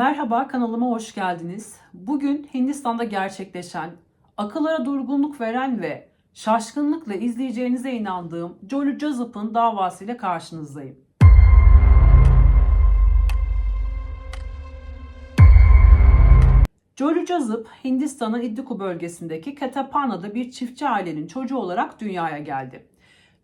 Merhaba kanalıma hoş geldiniz. Bugün Hindistan'da gerçekleşen, akıllara durgunluk veren ve şaşkınlıkla izleyeceğinize inandığım Jolly Joseph'ın davasıyla karşınızdayım. Jolly Joseph, Hindistan'ın Iddiku bölgesindeki Ketapana'da bir çiftçi ailenin çocuğu olarak dünyaya geldi.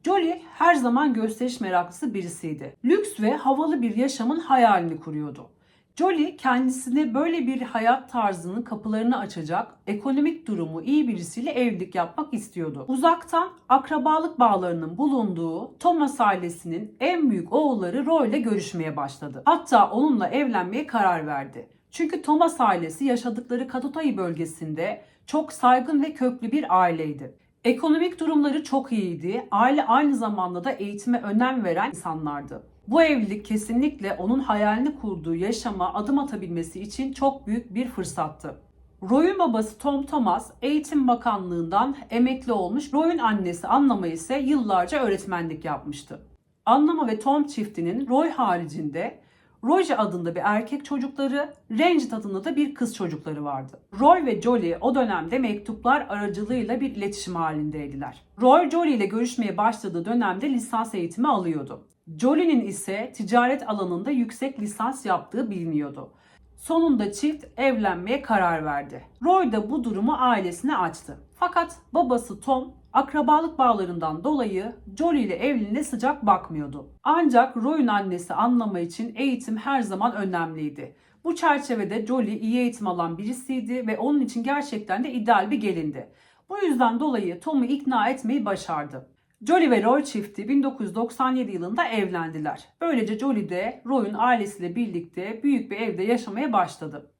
Jolly her zaman gösteriş meraklısı birisiydi. Lüks ve havalı bir yaşamın hayalini kuruyordu. Jolly kendisine böyle bir hayat tarzının kapılarını açacak, ekonomik durumu iyi birisiyle evlilik yapmak istiyordu. Uzaktan akrabalık bağlarının bulunduğu Thomas ailesinin en büyük oğulları Roy ile görüşmeye başladı. Hatta onunla evlenmeye karar verdi. Çünkü Thomas ailesi yaşadıkları Kadutay bölgesinde çok saygın ve köklü bir aileydi. Ekonomik durumları çok iyiydi. Aile aynı zamanda da eğitime önem veren insanlardı. Bu evlilik kesinlikle onun hayalini kurduğu yaşama adım atabilmesi için çok büyük bir fırsattı. Roy'un babası Tom Thomas Eğitim Bakanlığından emekli olmuş. Roy'un annesi Annama ise yıllarca öğretmenlik yapmıştı. Annama ve Tom çiftinin Roy haricinde Roger adında bir erkek çocukları, Ranjit adında da bir kız çocukları vardı. Roy ve Jolly o dönemde mektuplar aracılığıyla bir iletişim halindeydiler. Roy, Jolly ile görüşmeye başladığı dönemde lisans eğitimi alıyordu. Jolly'nin ise ticaret alanında yüksek lisans yaptığı biliniyordu. Sonunda çift evlenmeye karar verdi. Roy da bu durumu ailesine açtı. Fakat babası Tom akrabalık bağlarından dolayı Jolly ile evliliğine sıcak bakmıyordu. Ancak Roy'un annesi anlama için eğitim her zaman önemliydi. Bu çerçevede Jolly iyi eğitim alan birisiydi ve onun için gerçekten de ideal bir gelindi. Bu yüzden dolayı Tom'u ikna etmeyi başardı. Jolly ve Roy çifti 1997 yılında evlendiler. Böylece Jolly de Roy'un ailesiyle birlikte büyük bir evde yaşamaya başladı.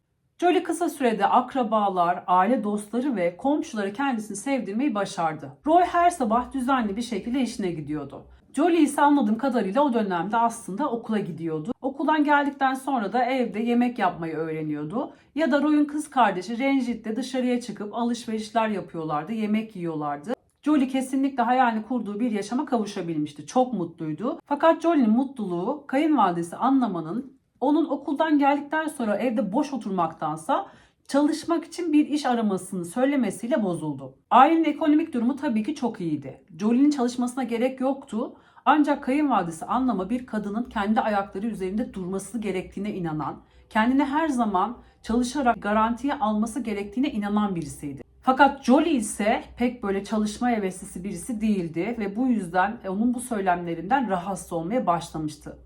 Jolly kısa sürede akrabalar, aile dostları ve komşuları kendisini sevdirmeyi başardı. Roy her sabah düzenli bir şekilde işine gidiyordu. Jolly ise anladığım kadarıyla o dönemde aslında okula gidiyordu. Okuldan geldikten sonra da evde yemek yapmayı öğreniyordu. Ya da Roy'un kız kardeşi Ranjit de dışarıya çıkıp alışverişler yapıyorlardı, yemek yiyorlardı. Jolly kesinlikle hayalini kurduğu bir yaşama kavuşabilmişti. Çok mutluydu. Fakat Jolly'nin mutluluğu kayınvalidesi anlamanın onun okuldan geldikten sonra evde boş oturmaktansa çalışmak için bir iş aramasını söylemesiyle bozuldu. Ailenin ekonomik durumu tabii ki çok iyiydi. Jolie'nin çalışmasına gerek yoktu. Ancak kayınvalidesi anlama bir kadının kendi ayakları üzerinde durması gerektiğine inanan, kendine her zaman çalışarak garantiye alması gerektiğine inanan birisiydi. Fakat Jolie ise pek böyle çalışma heveslisi birisi değildi ve bu yüzden onun bu söylemlerinden rahatsız olmaya başlamıştı.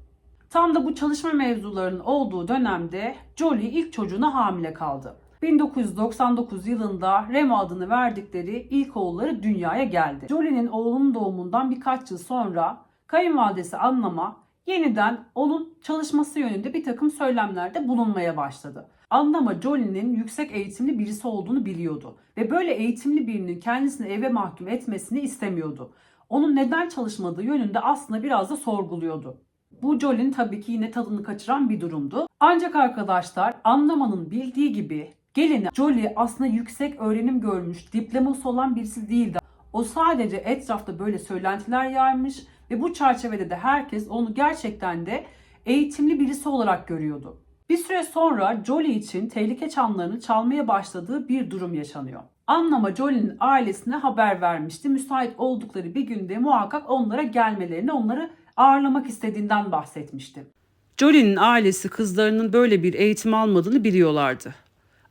Tam da bu çalışma mevzularının olduğu dönemde Jolie ilk çocuğuna hamile kaldı. 1999 yılında Remo adını verdikleri ilk oğulları dünyaya geldi. Jolie'nin oğlunun doğumundan birkaç yıl sonra kayınvalidesi Annama yeniden onun çalışması yönünde bir takım söylemlerde bulunmaya başladı. Annama Jolie'nin yüksek eğitimli birisi olduğunu biliyordu ve böyle eğitimli birinin kendisini eve mahkum etmesini istemiyordu. Onun neden çalışmadığı yönünde aslında biraz da sorguluyordu. Bu Jolie'nin tabii ki yine tadını kaçıran bir durumdu. Ancak arkadaşlar anlamanın bildiği gibi gelini Jolie aslında yüksek öğrenim görmüş, diploması olan birisi değildi. O sadece etrafta böyle söylentiler yaymış ve bu çerçevede de herkes onu gerçekten de eğitimli birisi olarak görüyordu. Bir süre sonra Jolie için tehlike çanlarını çalmaya başladığı bir durum yaşanıyor. Anlama Jolie'nin ailesine haber vermişti. Müsait oldukları bir günde muhakkak onlara gelmelerini, onları ağırlamak istediğinden bahsetmişti. Jolie'nin ailesi kızlarının böyle bir eğitim almadığını biliyorlardı.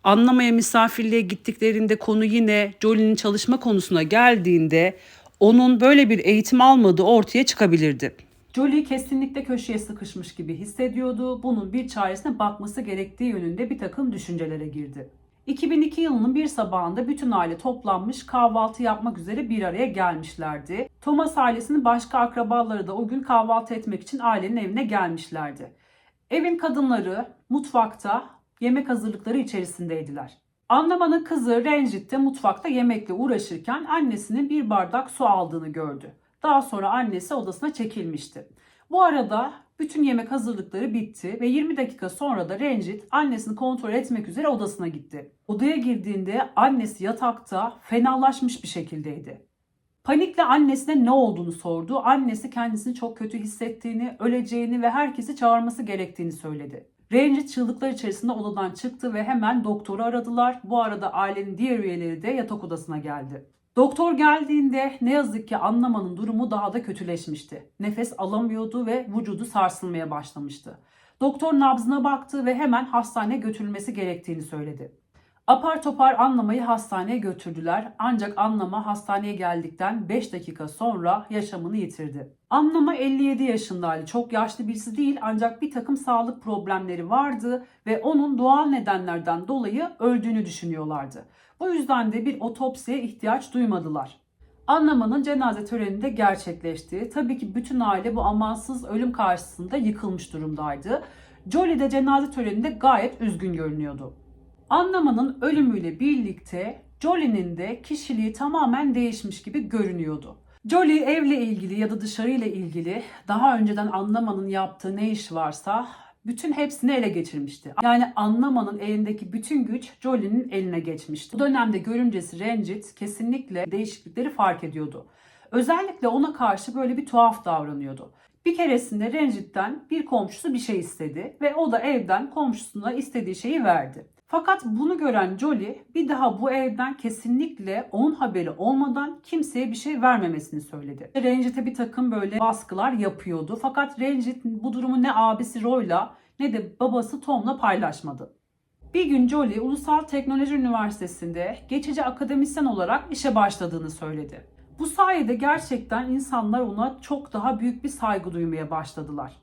Anlamaya misafirliğe gittiklerinde konu yine Jolie'nin çalışma konusuna geldiğinde onun böyle bir eğitim almadığı ortaya çıkabilirdi. Jolie kesinlikle köşeye sıkışmış gibi hissediyordu. Bunun bir çaresine bakması gerektiği yönünde bir takım düşüncelere girdi. 2002 yılının bir sabahında bütün aile toplanmış kahvaltı yapmak üzere bir araya gelmişlerdi. Thomas ailesinin başka akrabaları da o gün kahvaltı etmek için ailenin evine gelmişlerdi. Evin kadınları mutfakta yemek hazırlıkları içerisindeydiler. Anlamanın kızı Ranjit de mutfakta yemekle uğraşırken annesinin bir bardak su aldığını gördü. Daha sonra annesi odasına çekilmişti. Bu arada bütün yemek hazırlıkları bitti ve 20 dakika sonra da Ranjit annesini kontrol etmek üzere odasına gitti. Odaya girdiğinde annesi yatakta fenalaşmış bir şekildeydi. Panikle annesine ne olduğunu sordu. Annesi kendisini çok kötü hissettiğini, öleceğini ve herkesi çağırması gerektiğini söyledi. Range çığlıklar içerisinde odadan çıktı ve hemen doktoru aradılar. Bu arada ailenin diğer üyeleri de yatak odasına geldi. Doktor geldiğinde ne yazık ki anlamanın durumu daha da kötüleşmişti. Nefes alamıyordu ve vücudu sarsılmaya başlamıştı. Doktor nabzına baktı ve hemen hastaneye götürülmesi gerektiğini söyledi. Apar topar anlamayı hastaneye götürdüler ancak anlama hastaneye geldikten 5 dakika sonra yaşamını yitirdi. Anlama 57 yaşındaydı. Çok yaşlı birisi değil ancak bir takım sağlık problemleri vardı ve onun doğal nedenlerden dolayı öldüğünü düşünüyorlardı. Bu yüzden de bir otopsiye ihtiyaç duymadılar. Anlamanın cenaze töreni de gerçekleşti. Tabii ki bütün aile bu amansız ölüm karşısında yıkılmış durumdaydı. Jolie de cenaze töreninde gayet üzgün görünüyordu. Anlamanın ölümüyle birlikte Jolie'nin de kişiliği tamamen değişmiş gibi görünüyordu. Jolie evle ilgili ya da dışarıyla ilgili daha önceden Anlamanın yaptığı ne iş varsa bütün hepsini ele geçirmişti. Yani Anlamanın elindeki bütün güç Jolie'nin eline geçmişti. Bu dönemde görümcesi Rencit kesinlikle değişiklikleri fark ediyordu. Özellikle ona karşı böyle bir tuhaf davranıyordu. Bir keresinde Rencit'ten bir komşusu bir şey istedi ve o da evden komşusuna istediği şeyi verdi. Fakat bunu gören Jolie bir daha bu evden kesinlikle onun haberi olmadan kimseye bir şey vermemesini söyledi. Rencit'e bir takım böyle baskılar yapıyordu. Fakat Rencit bu durumu ne abisi Roy'la ne de babası Tom'la paylaşmadı. Bir gün Jolie Ulusal Teknoloji Üniversitesi'nde geçici akademisyen olarak işe başladığını söyledi. Bu sayede gerçekten insanlar ona çok daha büyük bir saygı duymaya başladılar.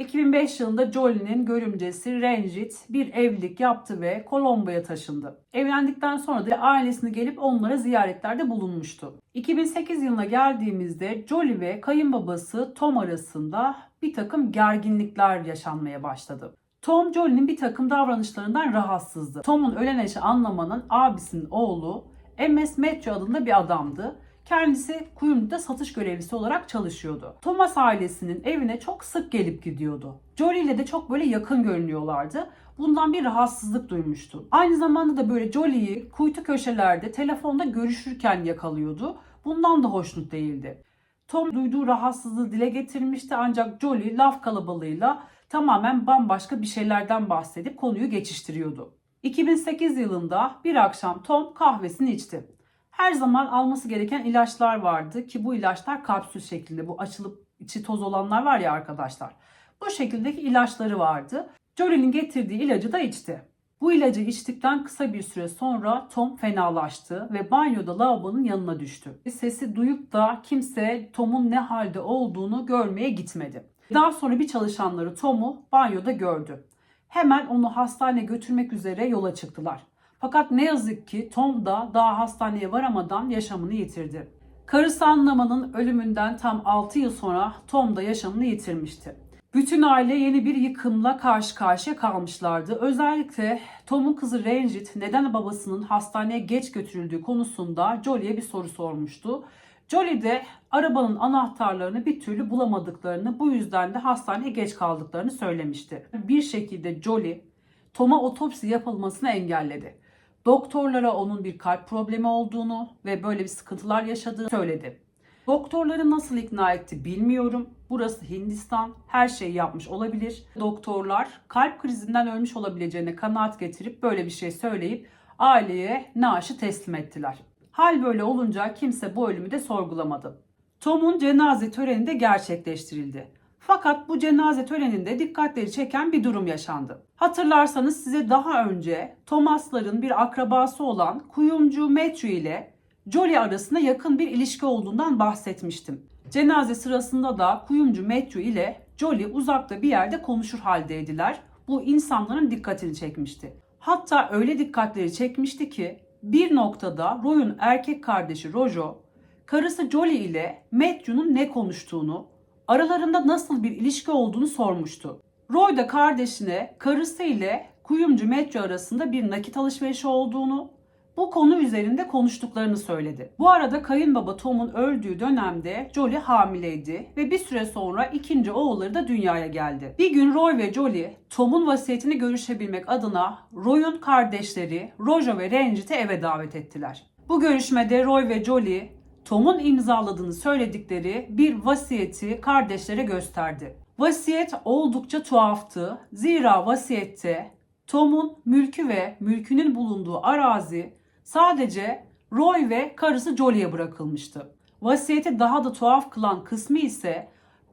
2005 yılında Jolie'nin görümcesi Ranjit bir evlilik yaptı ve Colombo'ya taşındı. Evlendikten sonra da ailesini gelip onlara ziyaretlerde bulunmuştu. 2008 yılına geldiğimizde Jolie ve kayınbabası Tom arasında bir takım gerginlikler yaşanmaya başladı. Tom Jolie'nin bir takım davranışlarından rahatsızdı. Tom'un ölen eşi anlamanın abisinin oğlu MS Matthew adında bir adamdı. Kendisi kuyumcuda satış görevlisi olarak çalışıyordu. Thomas ailesinin evine çok sık gelip gidiyordu. Jolie ile de çok böyle yakın görünüyorlardı. Bundan bir rahatsızlık duymuştu. Aynı zamanda da böyle Jolie'yi kuytu köşelerde telefonda görüşürken yakalıyordu. Bundan da hoşnut değildi. Tom duyduğu rahatsızlığı dile getirmişti ancak Jolie laf kalabalığıyla tamamen bambaşka bir şeylerden bahsedip konuyu geçiştiriyordu. 2008 yılında bir akşam Tom kahvesini içti her zaman alması gereken ilaçlar vardı ki bu ilaçlar kapsül şeklinde bu açılıp içi toz olanlar var ya arkadaşlar. Bu şekildeki ilaçları vardı. Jolie'nin getirdiği ilacı da içti. Bu ilacı içtikten kısa bir süre sonra Tom fenalaştı ve banyoda lavabonun yanına düştü. Sesi duyup da kimse Tom'un ne halde olduğunu görmeye gitmedi. Daha sonra bir çalışanları Tom'u banyoda gördü. Hemen onu hastaneye götürmek üzere yola çıktılar. Fakat ne yazık ki Tom da daha hastaneye varamadan yaşamını yitirdi. Karısı Anlama'nın ölümünden tam 6 yıl sonra Tom da yaşamını yitirmişti. Bütün aile yeni bir yıkımla karşı karşıya kalmışlardı. Özellikle Tom'un kızı Ranjit neden babasının hastaneye geç götürüldüğü konusunda Jolie'ye bir soru sormuştu. Jolie de arabanın anahtarlarını bir türlü bulamadıklarını bu yüzden de hastaneye geç kaldıklarını söylemişti. Bir şekilde Jolie Tom'a otopsi yapılmasını engelledi. Doktorlara onun bir kalp problemi olduğunu ve böyle bir sıkıntılar yaşadığını söyledi. Doktorları nasıl ikna etti bilmiyorum. Burası Hindistan. Her şeyi yapmış olabilir. Doktorlar kalp krizinden ölmüş olabileceğine kanaat getirip böyle bir şey söyleyip aileye naaşı teslim ettiler. Hal böyle olunca kimse bu ölümü de sorgulamadı. Tom'un cenaze töreni de gerçekleştirildi. Fakat bu cenaze töreninde dikkatleri çeken bir durum yaşandı. Hatırlarsanız size daha önce Thomas'ların bir akrabası olan kuyumcu Matthew ile Jolie arasında yakın bir ilişki olduğundan bahsetmiştim. Cenaze sırasında da kuyumcu Matthew ile Jolie uzakta bir yerde konuşur haldeydiler. Bu insanların dikkatini çekmişti. Hatta öyle dikkatleri çekmişti ki bir noktada Roy'un erkek kardeşi Rojo, karısı Jolie ile Matthew'nun ne konuştuğunu, aralarında nasıl bir ilişki olduğunu sormuştu. Roy da kardeşine karısı ile kuyumcu Metro arasında bir nakit alışverişi olduğunu, bu konu üzerinde konuştuklarını söyledi. Bu arada kayınbaba Tom'un öldüğü dönemde Jolie hamileydi ve bir süre sonra ikinci oğulları da dünyaya geldi. Bir gün Roy ve Jolie Tom'un vasiyetini görüşebilmek adına Roy'un kardeşleri Rojo ve Ranjit'i eve davet ettiler. Bu görüşmede Roy ve Jolie Tom'un imzaladığını söyledikleri bir vasiyeti kardeşlere gösterdi. Vasiyet oldukça tuhaftı. Zira vasiyette Tom'un mülkü ve mülkünün bulunduğu arazi sadece Roy ve karısı Jolie'ye bırakılmıştı. Vasiyeti daha da tuhaf kılan kısmı ise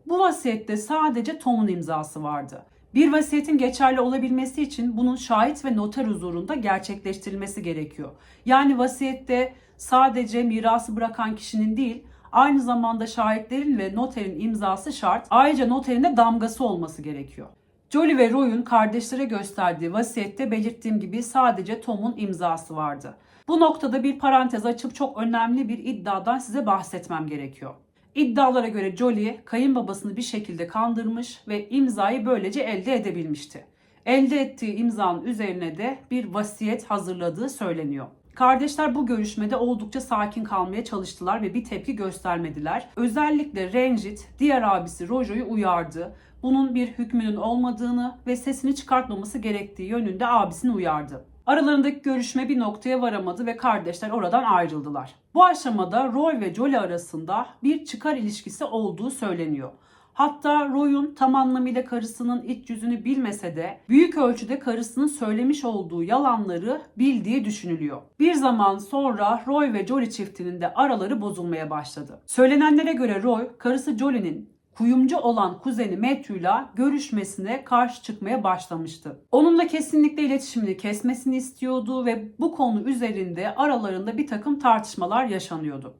bu vasiyette sadece Tom'un imzası vardı. Bir vasiyetin geçerli olabilmesi için bunun şahit ve noter huzurunda gerçekleştirilmesi gerekiyor. Yani vasiyette sadece mirası bırakan kişinin değil, aynı zamanda şahitlerin ve noterin imzası şart. Ayrıca noterin de damgası olması gerekiyor. Jolie ve Roy'un kardeşlere gösterdiği vasiyette belirttiğim gibi sadece Tom'un imzası vardı. Bu noktada bir parantez açıp çok önemli bir iddiadan size bahsetmem gerekiyor. İddialara göre Jolie kayınbabasını bir şekilde kandırmış ve imzayı böylece elde edebilmişti. Elde ettiği imzanın üzerine de bir vasiyet hazırladığı söyleniyor. Kardeşler bu görüşmede oldukça sakin kalmaya çalıştılar ve bir tepki göstermediler. Özellikle Ranjit diğer abisi Rojo'yu uyardı. Bunun bir hükmünün olmadığını ve sesini çıkartmaması gerektiği yönünde abisini uyardı. Aralarındaki görüşme bir noktaya varamadı ve kardeşler oradan ayrıldılar. Bu aşamada Roy ve Jolie arasında bir çıkar ilişkisi olduğu söyleniyor. Hatta Roy'un tam anlamıyla karısının iç yüzünü bilmese de büyük ölçüde karısının söylemiş olduğu yalanları bildiği düşünülüyor. Bir zaman sonra Roy ve Jolie çiftinin de araları bozulmaya başladı. Söylenenlere göre Roy, karısı Jolie'nin kuyumcu olan kuzeni Matthew'la görüşmesine karşı çıkmaya başlamıştı. Onunla kesinlikle iletişimini kesmesini istiyordu ve bu konu üzerinde aralarında bir takım tartışmalar yaşanıyordu.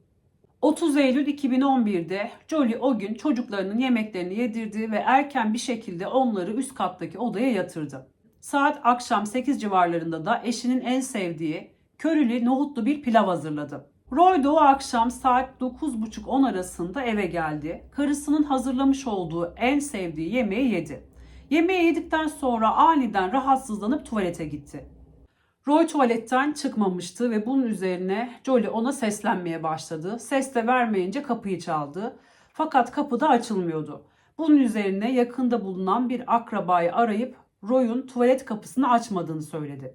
30 Eylül 2011'de Jolie o gün çocuklarının yemeklerini yedirdi ve erken bir şekilde onları üst kattaki odaya yatırdı. Saat akşam 8 civarlarında da eşinin en sevdiği körülü nohutlu bir pilav hazırladı. Roy da o akşam saat 9.30-10 arasında eve geldi. Karısının hazırlamış olduğu en sevdiği yemeği yedi. Yemeği yedikten sonra aniden rahatsızlanıp tuvalete gitti. Roy tuvaletten çıkmamıştı ve bunun üzerine Jolie ona seslenmeye başladı. Ses de vermeyince kapıyı çaldı. Fakat kapı da açılmıyordu. Bunun üzerine yakında bulunan bir akrabayı arayıp Roy'un tuvalet kapısını açmadığını söyledi.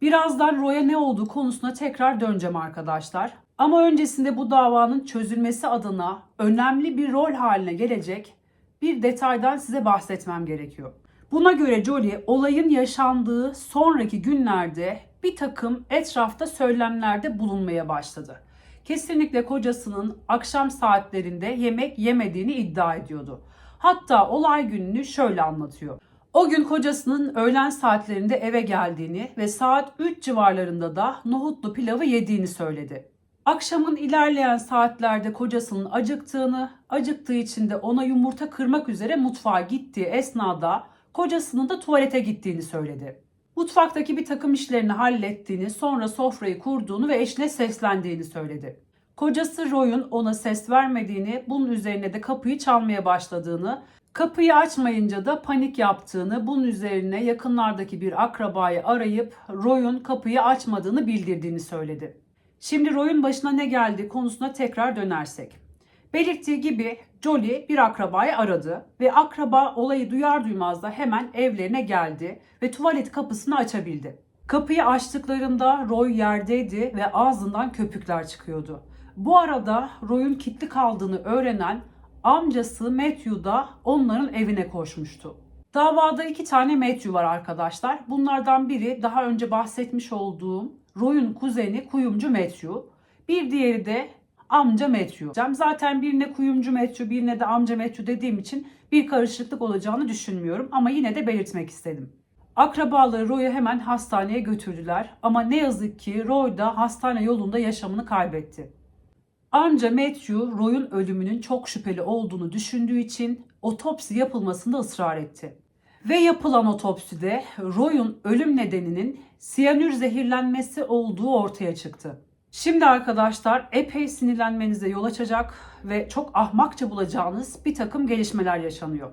Birazdan Roy'a ne olduğu konusuna tekrar döneceğim arkadaşlar. Ama öncesinde bu davanın çözülmesi adına önemli bir rol haline gelecek bir detaydan size bahsetmem gerekiyor. Buna göre Jolie olayın yaşandığı sonraki günlerde bir takım etrafta söylemlerde bulunmaya başladı. Kesinlikle kocasının akşam saatlerinde yemek yemediğini iddia ediyordu. Hatta olay gününü şöyle anlatıyor. O gün kocasının öğlen saatlerinde eve geldiğini ve saat 3 civarlarında da nohutlu pilavı yediğini söyledi. Akşamın ilerleyen saatlerde kocasının acıktığını, acıktığı için de ona yumurta kırmak üzere mutfağa gittiği esnada kocasının da tuvalete gittiğini söyledi. Mutfaktaki bir takım işlerini hallettiğini, sonra sofrayı kurduğunu ve eşine seslendiğini söyledi. Kocası Roy'un ona ses vermediğini, bunun üzerine de kapıyı çalmaya başladığını, kapıyı açmayınca da panik yaptığını, bunun üzerine yakınlardaki bir akrabayı arayıp Roy'un kapıyı açmadığını bildirdiğini söyledi. Şimdi Roy'un başına ne geldi konusuna tekrar dönersek. Belirttiği gibi Jolie bir akrabayı aradı ve akraba olayı duyar duymaz da hemen evlerine geldi ve tuvalet kapısını açabildi. Kapıyı açtıklarında Roy yerdeydi ve ağzından köpükler çıkıyordu. Bu arada Roy'un kilitli kaldığını öğrenen amcası Matthew da onların evine koşmuştu. Davada iki tane Matthew var arkadaşlar. Bunlardan biri daha önce bahsetmiş olduğum Roy'un kuzeni kuyumcu Matthew. Bir diğeri de amca Matthew. Zaten birine kuyumcu Matthew birine de amca Matthew dediğim için bir karışıklık olacağını düşünmüyorum ama yine de belirtmek istedim. Akrabaları Roy'u hemen hastaneye götürdüler ama ne yazık ki Roy da hastane yolunda yaşamını kaybetti. Anca Matthew Roy'un ölümünün çok şüpheli olduğunu düşündüğü için otopsi yapılmasında ısrar etti. Ve yapılan otopside Roy'un ölüm nedeninin siyanür zehirlenmesi olduğu ortaya çıktı. Şimdi arkadaşlar epey sinirlenmenize yol açacak ve çok ahmakça bulacağınız bir takım gelişmeler yaşanıyor.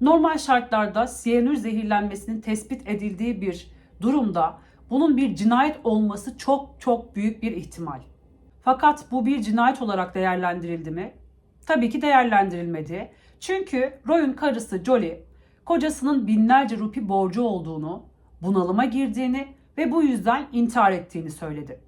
Normal şartlarda siyanür zehirlenmesinin tespit edildiği bir durumda bunun bir cinayet olması çok çok büyük bir ihtimal. Fakat bu bir cinayet olarak değerlendirildi mi? Tabii ki değerlendirilmedi. Çünkü Roy'un karısı Jolie kocasının binlerce rupi borcu olduğunu, bunalıma girdiğini ve bu yüzden intihar ettiğini söyledi.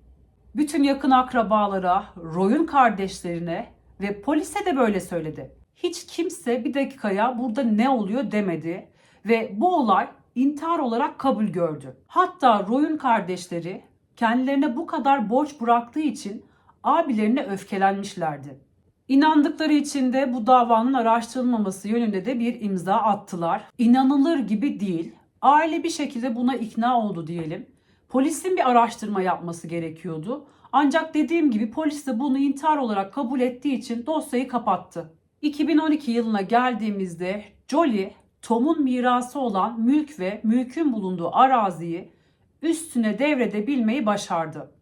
Bütün yakın akrabalara, Roy'un kardeşlerine ve polise de böyle söyledi. hiç kimse bir dakikaya burada ne oluyor demedi ve bu olay intihar olarak kabul gördü. Hatta Roy'un kardeşleri kendilerine bu kadar borç bıraktığı için abilerine öfkelenmişlerdi. İnandıkları için de bu davanın araştırılmaması yönünde de bir imza attılar. İnanılır gibi değil. Aile bir şekilde buna ikna oldu diyelim. Polisin bir araştırma yapması gerekiyordu. Ancak dediğim gibi polis de bunu intihar olarak kabul ettiği için dosyayı kapattı. 2012 yılına geldiğimizde Jolie, Tom'un mirası olan mülk ve mülkün bulunduğu araziyi üstüne devredebilmeyi başardı.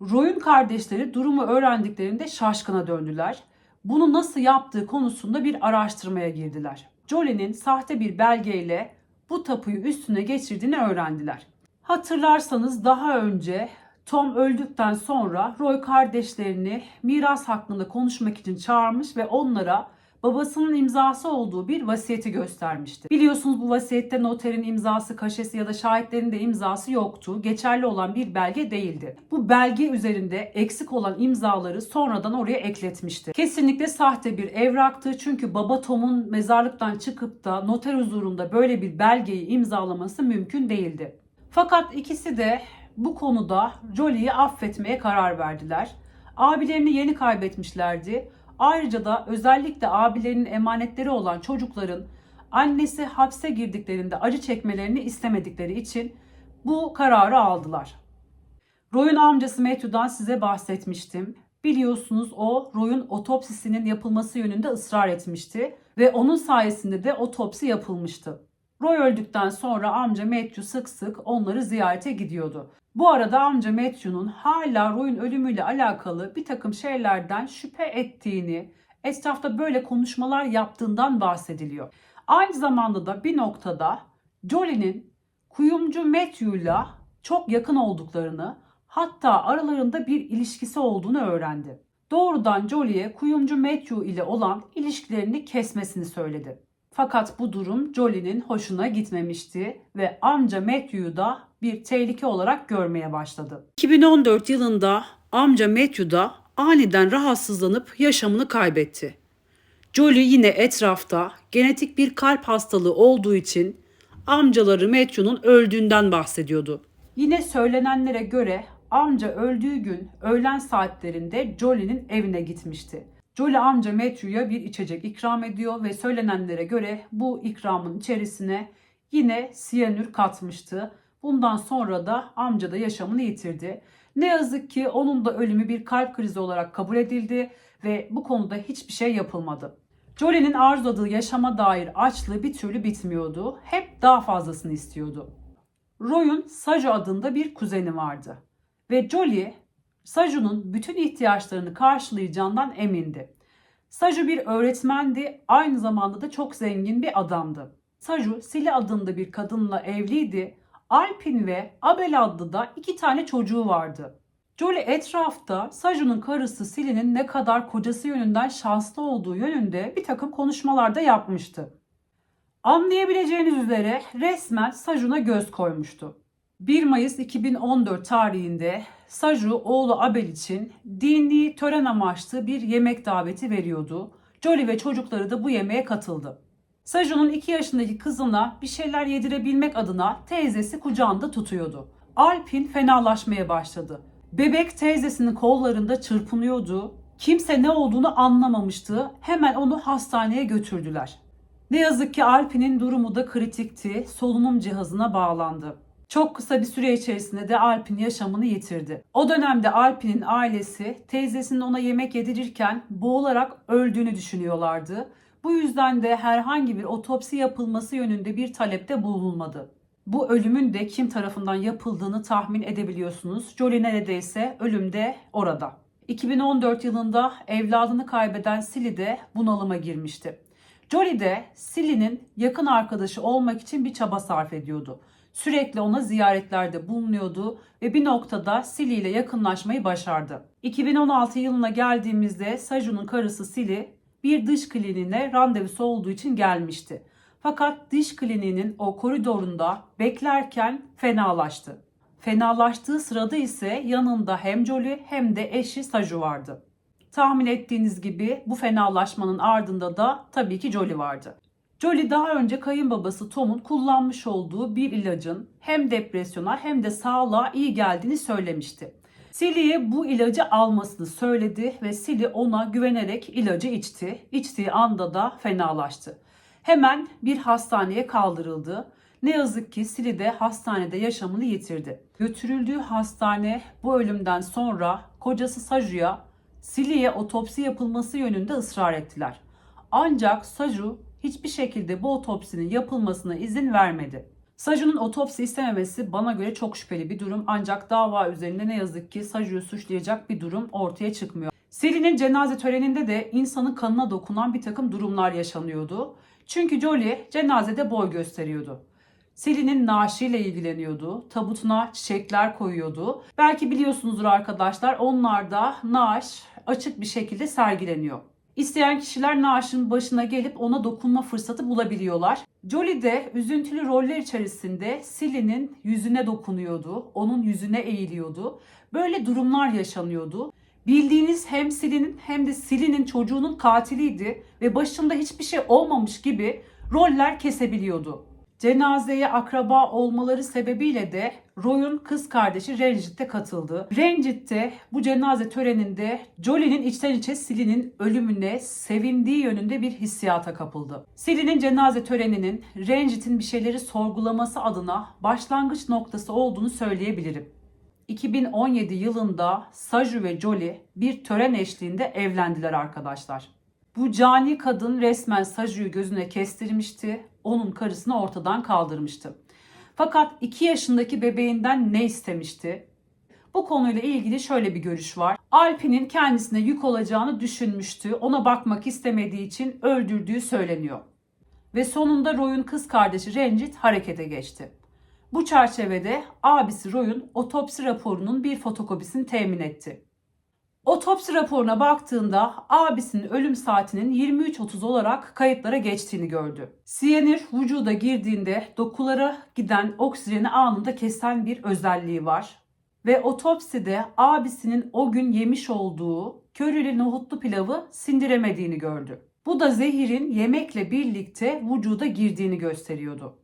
Roy'un kardeşleri durumu öğrendiklerinde şaşkına döndüler. Bunu nasıl yaptığı konusunda bir araştırmaya girdiler. Jolie'nin sahte bir belgeyle bu tapuyu üstüne geçirdiğini öğrendiler. Hatırlarsanız daha önce Tom öldükten sonra Roy kardeşlerini miras hakkında konuşmak için çağırmış ve onlara babasının imzası olduğu bir vasiyeti göstermişti. Biliyorsunuz bu vasiyette noterin imzası, kaşesi ya da şahitlerin de imzası yoktu. Geçerli olan bir belge değildi. Bu belge üzerinde eksik olan imzaları sonradan oraya ekletmişti. Kesinlikle sahte bir evraktı çünkü baba Tom'un mezarlıktan çıkıp da noter huzurunda böyle bir belgeyi imzalaması mümkün değildi. Fakat ikisi de bu konuda Jolie'yi affetmeye karar verdiler. Abilerini yeni kaybetmişlerdi. Ayrıca da özellikle abilerinin emanetleri olan çocukların annesi hapse girdiklerinde acı çekmelerini istemedikleri için bu kararı aldılar. Roy'un amcası Matthew'dan size bahsetmiştim. Biliyorsunuz o Roy'un otopsisinin yapılması yönünde ısrar etmişti ve onun sayesinde de otopsi yapılmıştı. Roy öldükten sonra amca Matthew sık sık onları ziyarete gidiyordu. Bu arada amca Matthew'nun hala Roy'un ölümüyle alakalı bir takım şeylerden şüphe ettiğini, etrafta böyle konuşmalar yaptığından bahsediliyor. Aynı zamanda da bir noktada Jolie'nin kuyumcu Matthew'la çok yakın olduklarını, hatta aralarında bir ilişkisi olduğunu öğrendi. Doğrudan Jolie'ye kuyumcu Matthew ile olan ilişkilerini kesmesini söyledi. Fakat bu durum Jolie'nin hoşuna gitmemişti ve amca Matthew'u da bir tehlike olarak görmeye başladı. 2014 yılında amca Matthew da aniden rahatsızlanıp yaşamını kaybetti. Jolie yine etrafta genetik bir kalp hastalığı olduğu için amcaları Matthew'nun öldüğünden bahsediyordu. Yine söylenenlere göre amca öldüğü gün öğlen saatlerinde Jolie'nin evine gitmişti. Jolie amca Matthew'ya bir içecek ikram ediyor ve söylenenlere göre bu ikramın içerisine yine siyanür katmıştı. Bundan sonra da amca da yaşamını yitirdi. Ne yazık ki onun da ölümü bir kalp krizi olarak kabul edildi ve bu konuda hiçbir şey yapılmadı. Jolie'nin arzuladığı yaşama dair açlığı bir türlü bitmiyordu. Hep daha fazlasını istiyordu. Roy'un Saju adında bir kuzeni vardı. Ve Jolie Saju'nun bütün ihtiyaçlarını karşılayacağından emindi. Saju bir öğretmendi, aynı zamanda da çok zengin bir adamdı. Saju, Sili adında bir kadınla evliydi. Alpin ve Abel adlı da iki tane çocuğu vardı. Jolie etrafta Saju'nun karısı Sili'nin ne kadar kocası yönünden şanslı olduğu yönünde bir takım konuşmalarda yapmıştı. Anlayabileceğiniz üzere resmen Saju'na göz koymuştu. 1 Mayıs 2014 tarihinde Saju oğlu Abel için dini tören amaçlı bir yemek daveti veriyordu. Jolie ve çocukları da bu yemeğe katıldı. Saju'nun 2 yaşındaki kızına bir şeyler yedirebilmek adına teyzesi kucağında tutuyordu. Alpin fenalaşmaya başladı. Bebek teyzesinin kollarında çırpınıyordu. Kimse ne olduğunu anlamamıştı. Hemen onu hastaneye götürdüler. Ne yazık ki Alpin'in durumu da kritikti. Solunum cihazına bağlandı. Çok kısa bir süre içerisinde de Alpin yaşamını yitirdi. O dönemde Alpin'in ailesi teyzesinin ona yemek yedirirken boğularak öldüğünü düşünüyorlardı. Bu yüzden de herhangi bir otopsi yapılması yönünde bir talepte bulunulmadı. Bu ölümün de kim tarafından yapıldığını tahmin edebiliyorsunuz. Jolie neredeyse ölümde orada. 2014 yılında evladını kaybeden Silly de bunalıma girmişti. Jolie de Silly'nin yakın arkadaşı olmak için bir çaba sarf ediyordu. Sürekli ona ziyaretlerde bulunuyordu ve bir noktada Silly ile yakınlaşmayı başardı. 2016 yılına geldiğimizde Saju'nun karısı Silly bir dış kliniğine randevusu olduğu için gelmişti. Fakat diş kliniğinin o koridorunda beklerken fenalaştı. Fenalaştığı sırada ise yanında hem Jolie hem de eşi Saju vardı. Tahmin ettiğiniz gibi bu fenalaşmanın ardında da tabii ki Jolie vardı. Jolie daha önce kayınbabası Tom'un kullanmış olduğu bir ilacın hem depresyona hem de sağlığa iyi geldiğini söylemişti. Sally'e bu ilacı almasını söyledi ve Sally ona güvenerek ilacı içti. İçtiği anda da fenalaştı. Hemen bir hastaneye kaldırıldı. Ne yazık ki Sili de hastanede yaşamını yitirdi. Götürüldüğü hastane bu ölümden sonra kocası Saju'ya Sili'ye otopsi yapılması yönünde ısrar ettiler. Ancak Saju hiçbir şekilde bu otopsinin yapılmasına izin vermedi. Saju'nun otopsi istememesi bana göre çok şüpheli bir durum ancak dava üzerinde ne yazık ki Saju'yu suçlayacak bir durum ortaya çıkmıyor. Sili'nin cenaze töreninde de insanın kanına dokunan bir takım durumlar yaşanıyordu. Çünkü Jolie cenazede boy gösteriyordu. Selin'in naaşıyla ilgileniyordu. Tabutuna çiçekler koyuyordu. Belki biliyorsunuzdur arkadaşlar onlar da naaş açık bir şekilde sergileniyor. İsteyen kişiler naaşın başına gelip ona dokunma fırsatı bulabiliyorlar. Jolie de üzüntülü roller içerisinde Selin'in yüzüne dokunuyordu. Onun yüzüne eğiliyordu. Böyle durumlar yaşanıyordu. Bildiğiniz hem Selin'in hem de Selin'in çocuğunun katiliydi ve başında hiçbir şey olmamış gibi roller kesebiliyordu. Cenazeye akraba olmaları sebebiyle de Roy'un kız kardeşi Ranjit de katıldı. Ranjit de bu cenaze töreninde Jolie'nin içten içe Sili'nin ölümüne sevindiği yönünde bir hissiyata kapıldı. Sili'nin cenaze töreninin Ranjit'in bir şeyleri sorgulaması adına başlangıç noktası olduğunu söyleyebilirim. 2017 yılında Saju ve Jolie bir tören eşliğinde evlendiler arkadaşlar. Bu cani kadın resmen Saju'yu gözüne kestirmişti, onun karısını ortadan kaldırmıştı. Fakat 2 yaşındaki bebeğinden ne istemişti? Bu konuyla ilgili şöyle bir görüş var. Alpi'nin kendisine yük olacağını düşünmüştü. Ona bakmak istemediği için öldürdüğü söyleniyor. Ve sonunda Roy'un kız kardeşi Rencit harekete geçti. Bu çerçevede abisi Roy'un otopsi raporunun bir fotokopisini temin etti. Otopsi raporuna baktığında abisinin ölüm saatinin 23.30 olarak kayıtlara geçtiğini gördü. Siyanür vücuda girdiğinde dokulara giden oksijeni anında kesen bir özelliği var. Ve otopside abisinin o gün yemiş olduğu körili nohutlu pilavı sindiremediğini gördü. Bu da zehirin yemekle birlikte vücuda girdiğini gösteriyordu.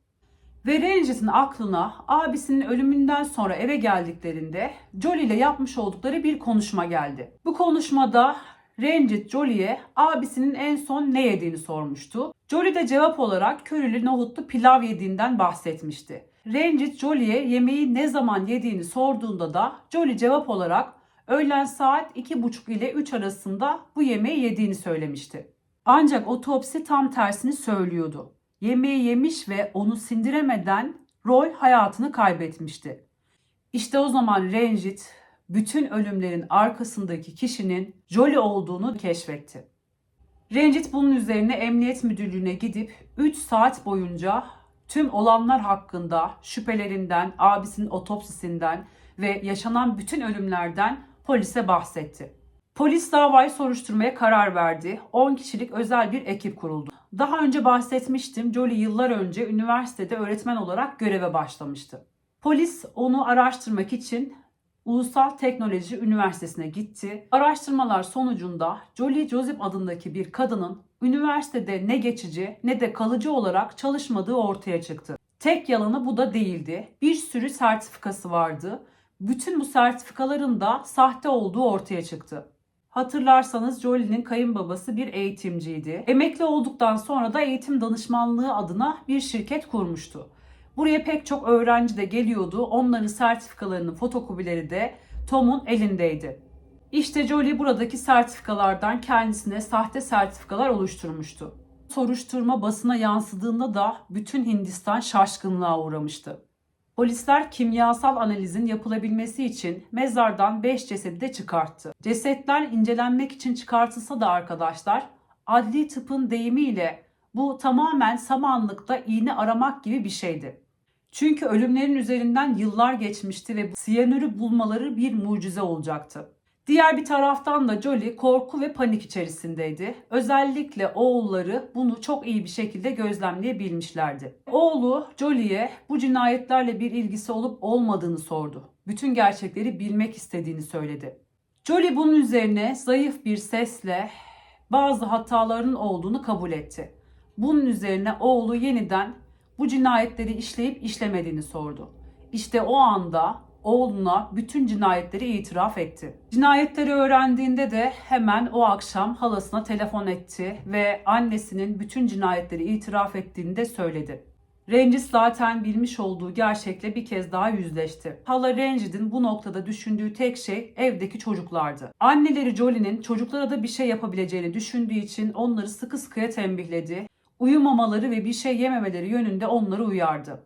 Ve Ranjit'in aklına abisinin ölümünden sonra eve geldiklerinde Jolie ile yapmış oldukları bir konuşma geldi. Bu konuşmada Ranjit Jolie'ye abisinin en son ne yediğini sormuştu. Jolie de cevap olarak körülü nohutlu pilav yediğinden bahsetmişti. Ranjit Jolie'ye yemeği ne zaman yediğini sorduğunda da Jolie cevap olarak öğlen saat 2.30 ile 3 arasında bu yemeği yediğini söylemişti. Ancak otopsi tam tersini söylüyordu yemeği yemiş ve onu sindiremeden Roy hayatını kaybetmişti. İşte o zaman Ranjit bütün ölümlerin arkasındaki kişinin Jolie olduğunu keşfetti. Ranjit bunun üzerine emniyet müdürlüğüne gidip 3 saat boyunca tüm olanlar hakkında şüphelerinden, abisinin otopsisinden ve yaşanan bütün ölümlerden polise bahsetti. Polis davayı soruşturmaya karar verdi. 10 kişilik özel bir ekip kuruldu. Daha önce bahsetmiştim. Jolie yıllar önce üniversitede öğretmen olarak göreve başlamıştı. Polis onu araştırmak için Ulusal Teknoloji Üniversitesi'ne gitti. Araştırmalar sonucunda Jolie Joseph adındaki bir kadının üniversitede ne geçici ne de kalıcı olarak çalışmadığı ortaya çıktı. Tek yalanı bu da değildi. Bir sürü sertifikası vardı. Bütün bu sertifikaların da sahte olduğu ortaya çıktı. Hatırlarsanız Jolie'nin kayınbabası bir eğitimciydi. Emekli olduktan sonra da eğitim danışmanlığı adına bir şirket kurmuştu. Buraya pek çok öğrenci de geliyordu. Onların sertifikalarının fotokopileri de Tom'un elindeydi. İşte Jolie buradaki sertifikalardan kendisine sahte sertifikalar oluşturmuştu. Soruşturma basına yansıdığında da bütün Hindistan şaşkınlığa uğramıştı. Polisler kimyasal analizin yapılabilmesi için mezardan 5 cesedi de çıkarttı. Cesetler incelenmek için çıkartılsa da arkadaşlar adli tıpın deyimiyle bu tamamen samanlıkta iğne aramak gibi bir şeydi. Çünkü ölümlerin üzerinden yıllar geçmişti ve siyanürü bulmaları bir mucize olacaktı. Diğer bir taraftan da Jolie korku ve panik içerisindeydi. Özellikle oğulları bunu çok iyi bir şekilde gözlemleyebilmişlerdi. Oğlu Jolie'ye bu cinayetlerle bir ilgisi olup olmadığını sordu. Bütün gerçekleri bilmek istediğini söyledi. Jolie bunun üzerine zayıf bir sesle bazı hataların olduğunu kabul etti. Bunun üzerine oğlu yeniden bu cinayetleri işleyip işlemediğini sordu. İşte o anda oğluna bütün cinayetleri itiraf etti. Cinayetleri öğrendiğinde de hemen o akşam halasına telefon etti ve annesinin bütün cinayetleri itiraf ettiğini de söyledi. Rancid zaten bilmiş olduğu gerçekle bir kez daha yüzleşti. Hala Rancid'in bu noktada düşündüğü tek şey evdeki çocuklardı. Anneleri Jolie'nin çocuklara da bir şey yapabileceğini düşündüğü için onları sıkı sıkıya tembihledi. Uyumamaları ve bir şey yememeleri yönünde onları uyardı.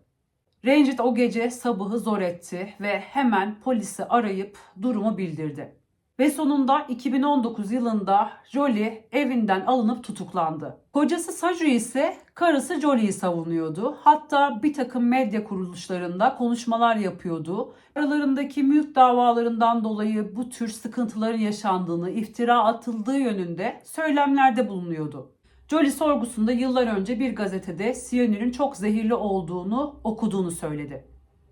Rancid o gece sabahı zor etti ve hemen polisi arayıp durumu bildirdi. Ve sonunda 2019 yılında Jolie evinden alınıp tutuklandı. Kocası Saju ise karısı Jolie'yi savunuyordu. Hatta bir takım medya kuruluşlarında konuşmalar yapıyordu. Aralarındaki mülk davalarından dolayı bu tür sıkıntıların yaşandığını, iftira atıldığı yönünde söylemlerde bulunuyordu. Jolie sorgusunda yıllar önce bir gazetede siyanürün çok zehirli olduğunu okuduğunu söyledi.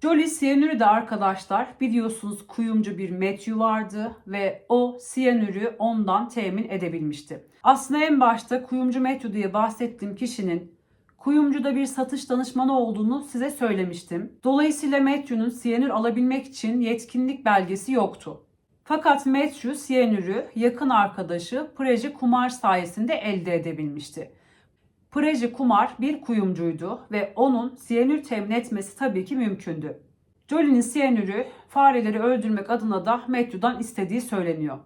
Jolie siyanürü de arkadaşlar biliyorsunuz kuyumcu bir Matthew vardı ve o siyanürü ondan temin edebilmişti. Aslında en başta kuyumcu Matthew diye bahsettiğim kişinin kuyumcuda bir satış danışmanı olduğunu size söylemiştim. Dolayısıyla Matthew'nun siyanür alabilmek için yetkinlik belgesi yoktu. Fakat Matthew siyanürü yakın arkadaşı Preji Kumar sayesinde elde edebilmişti. Preji Kumar bir kuyumcuydu ve onun siyanür temin etmesi tabii ki mümkündü. Jolie'nin siyanürü fareleri öldürmek adına da Matthew'dan istediği söyleniyor.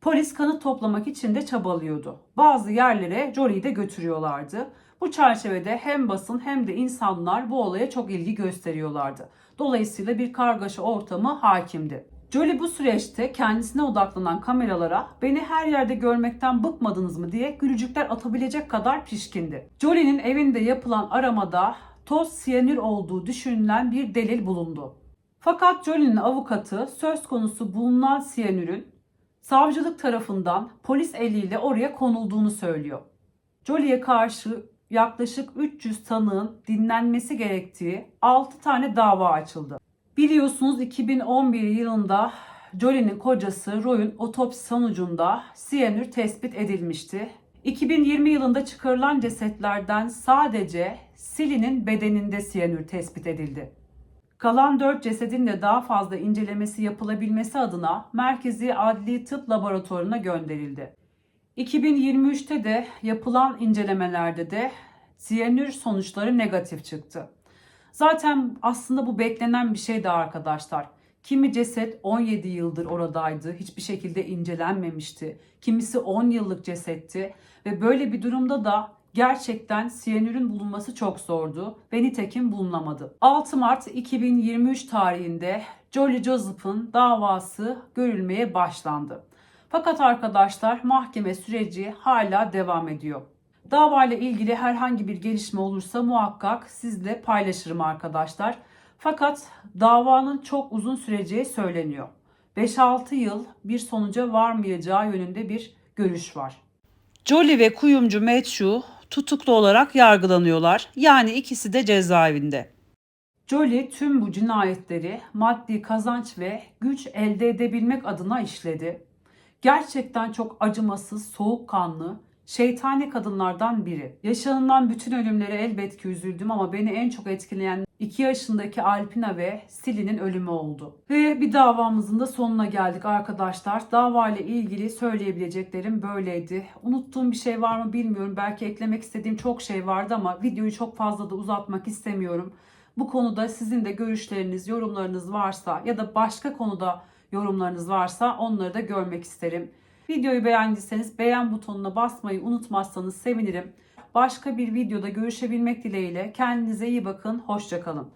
Polis kanıt toplamak için de çabalıyordu. Bazı yerlere Jolie'yi de götürüyorlardı. Bu çerçevede hem basın hem de insanlar bu olaya çok ilgi gösteriyorlardı. Dolayısıyla bir kargaşa ortamı hakimdi. Jolie bu süreçte kendisine odaklanan kameralara beni her yerde görmekten bıkmadınız mı diye gülücükler atabilecek kadar pişkindi. Jolie'nin evinde yapılan aramada toz siyanür olduğu düşünülen bir delil bulundu. Fakat Jolie'nin avukatı söz konusu bulunan siyanürün savcılık tarafından polis eliyle oraya konulduğunu söylüyor. Jolie'ye karşı yaklaşık 300 tanığın dinlenmesi gerektiği 6 tane dava açıldı. Biliyorsunuz 2011 yılında Jolie'nin kocası Roy'un otopsi sonucunda siyanür tespit edilmişti. 2020 yılında çıkarılan cesetlerden sadece Sili'nin bedeninde siyanür tespit edildi. Kalan 4 cesedin de daha fazla incelemesi yapılabilmesi adına Merkezi Adli Tıp Laboratuvarına gönderildi. 2023'te de yapılan incelemelerde de siyanür sonuçları negatif çıktı. Zaten aslında bu beklenen bir şeydi arkadaşlar. Kimi ceset 17 yıldır oradaydı, hiçbir şekilde incelenmemişti. Kimisi 10 yıllık cesetti ve böyle bir durumda da gerçekten siyanürün bulunması çok zordu ve nitekim bulunamadı. 6 Mart 2023 tarihinde Jolly Joseph'ın davası görülmeye başlandı. Fakat arkadaşlar mahkeme süreci hala devam ediyor. Dava ile ilgili herhangi bir gelişme olursa muhakkak sizle paylaşırım arkadaşlar. Fakat davanın çok uzun süreceği söyleniyor. 5-6 yıl bir sonuca varmayacağı yönünde bir görüş var. Jolie ve kuyumcu Matthew tutuklu olarak yargılanıyorlar. Yani ikisi de cezaevinde. Jolie tüm bu cinayetleri maddi kazanç ve güç elde edebilmek adına işledi. Gerçekten çok acımasız, soğukkanlı, şeytani kadınlardan biri. Yaşanılan bütün ölümlere elbet ki üzüldüm ama beni en çok etkileyen 2 yaşındaki Alpina ve Sili'nin ölümü oldu. Ve bir davamızın da sonuna geldik arkadaşlar. Dava ile ilgili söyleyebileceklerim böyleydi. Unuttuğum bir şey var mı bilmiyorum. Belki eklemek istediğim çok şey vardı ama videoyu çok fazla da uzatmak istemiyorum. Bu konuda sizin de görüşleriniz, yorumlarınız varsa ya da başka konuda yorumlarınız varsa onları da görmek isterim. Videoyu beğendiyseniz beğen butonuna basmayı unutmazsanız sevinirim. Başka bir videoda görüşebilmek dileğiyle kendinize iyi bakın, hoşçakalın.